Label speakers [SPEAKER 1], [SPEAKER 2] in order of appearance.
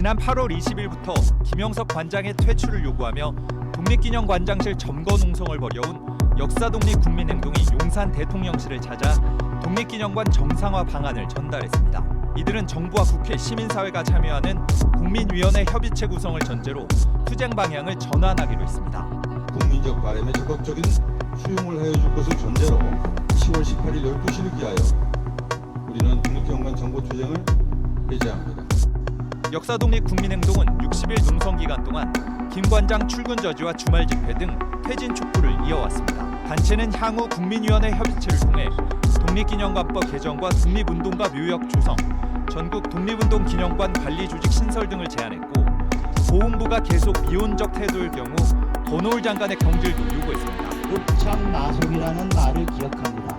[SPEAKER 1] 지난 8월 20일부터 김영석 관장의 퇴출을 요구하며 독립기념관장실 점거 농성을 벌여온 역사독립 국민행동이 용산 대통령실을 찾아 독립기념관 정상화 방안을 전달했습니다. 이들은 정부와 국회, 시민사회가 참여하는 국민위원회 협의체 구성을 전제로 투쟁 방향을 전환하기로 했습니다.
[SPEAKER 2] 국민적 바람에 적극적인 수용을 해줄 것을 전제로 10월 18일 12시를 기하여 우리는 독립경관 정보 투쟁을 해제합니다.
[SPEAKER 1] 역사 독립 국민행동은 60일 농성 기간 동안 김 관장 출근 저지와 주말 집회 등 퇴진 촉구를 이어왔습니다. 단체는 향후 국민위원회 협의체를 통해 독립기념관법 개정과 독립운동가 묘역 조성, 전국 독립운동 기념관 관리 조직 신설 등을 제안했고 보훈부가 계속 비혼적 태도일 경우 권오을 장관의 경질도 요구했습니다.
[SPEAKER 3] 읍참 나속이라는 말을 기억합니다.